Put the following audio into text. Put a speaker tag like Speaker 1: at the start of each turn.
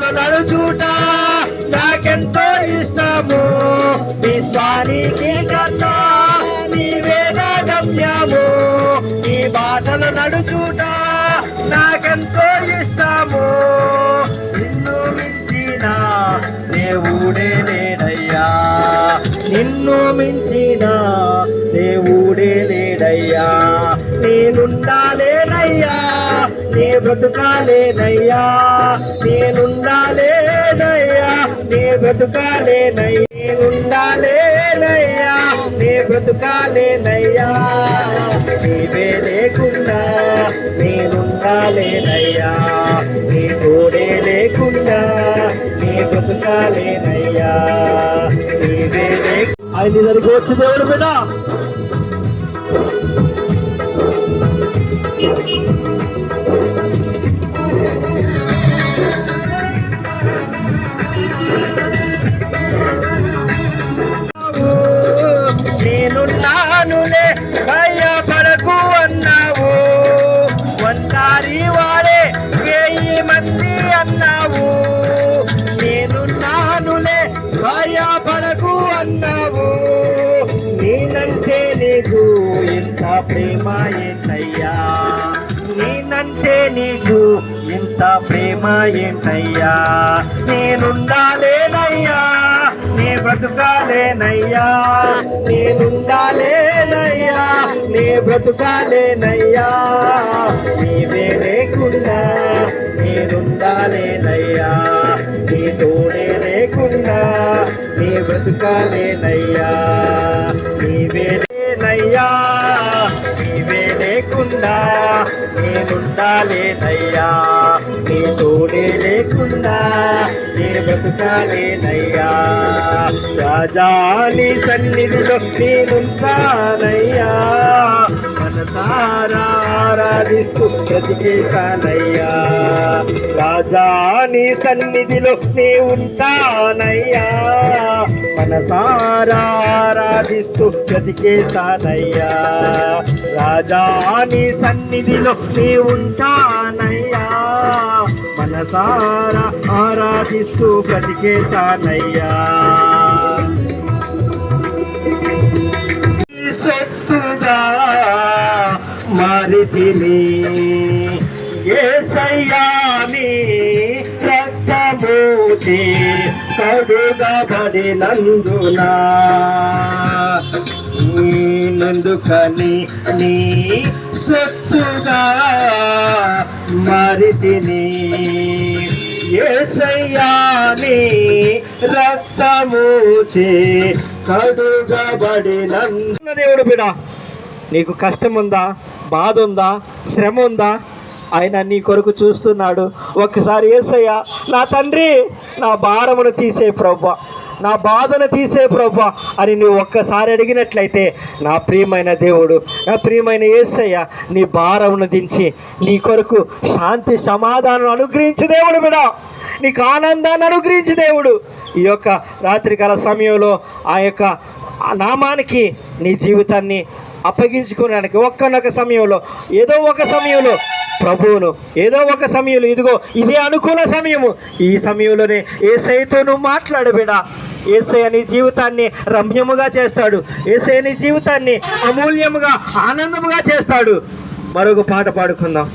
Speaker 1: నడుచూట నాకెంతో ఇష్టము విశ్వానికి కన్నా నీవే నా గమ్యము నీ బాటలు నడుచూట నాకెంతో ఇష్టము. నిన్ను మించిన దేవుడే లేడయ్యా. నిన్ను మించిన దేవుడే లేడయ్యా. నేనుండాలేనయ్యా. నే బ్రతుకాలేనయ్యా నేనుండాలేనయ్యా నే బ్రతుకాలేనయ్యా నేనుండాలేనయ్యా నే బ్రతుకాలేనయ్యా. నీవే లేకుండా నేనుండాలేనయ్యా నీ తోడే లేకుండా నీ బ్రతుకాలేనయ్యా. నీవే లేకుండా. ఆయన దగ్గరికి వచ్చి దేవుడు బిడ్డ నేనున్నానులే భయపడకు అన్నావు ఒంటారి వాడే వెయ్యి మంది అన్నావు. నేనున్నానులే భయపడకు అన్నావు నేనంటే నీకు ఎంత ప్రేమ ఏంటయ్యా? నీకు ఇంత ప్రేమ ఏంటయ్యా? నేనుండాలేనయ్యా నీ బ్రతుకాలేనయ్యా నేనుండాలేనయ్యా నీ బ్రతుకాలేనయ్యా నీవే లేకుండా నేనుండాలేనయ్యా నీ తోడే లేకుండా నీ బ్రతుకాలేనయ్యా నీవే లేనయ్యా నీవే లేకుండా నేనుండాలేనయ్యా నీ తోడే లేకుండా నేను బ్రతుకాలేనయ్యా రాజాని సన్నిధిలో నేనుంటానయ్యా. మనసారా ఆరాధిస్తూ బ్రతికేస్తానయ్యా రాజాని సన్నిధిలో నే ఉంటానయ్యా మనసారా ఆరాధిస్తూ బ్రతికేస్తానయ్యా రాజాని సన్నిధిలో నీ ఉంటానయ్యా. మనసారా ఆరాధిస్తూ బ్రతికేతానయ్యా సొత్తుగా మారితిని. ఏసయ్యాని రక్తమూతి కడుగబడినందునా. నందుకని నీ సొత్తుగా మారితిని. ఏసయ్యాని రక్తమూచి కడుగబడిన దేవుడు బిడ నీకు కష్టం ఉందా బాధ ఉందా శ్రమ ఉందా ఆయన నీ కొరకు చూస్తున్నాడు. ఒక్కసారి ఏసయ్య నా తండ్రి నా భారమును తీసే ప్రభా నా బాధను తీసే ప్రభా అని నువ్వు ఒక్కసారి అడిగినట్లయితే నా ప్రియమైన దేవుడు నా ప్రియమైన ఏసయ్య నీ భారమును దించి నీ కొరకు శాంతి సమాధానం అనుగ్రహించు దేవుడు విడా నీకు ఆనందాన్ని అనుగ్రహించి దేవుడు. ఈ యొక్క రాత్రికాల సమయంలో ఆ యొక్క నామానికి నీ జీవితాన్ని అప్పగించుకోవడానికి ఒక్కనొక సమయంలో ఏదో ఒక సమయంలో ప్రభువును ఏదో ఒక సమయంలో ఇదిగో ఇదే అనుకూల సమయము. ఈ సమయంలోనే ఏసైతో నువ్వు మాట్లాడబిడా ఏసై నీ జీవితాన్ని రమ్యముగా చేస్తాడు. ఏసై నీ జీవితాన్ని అమూల్యముగా ఆనందముగా చేస్తాడు. మరొక పాట పాడుకుందాం.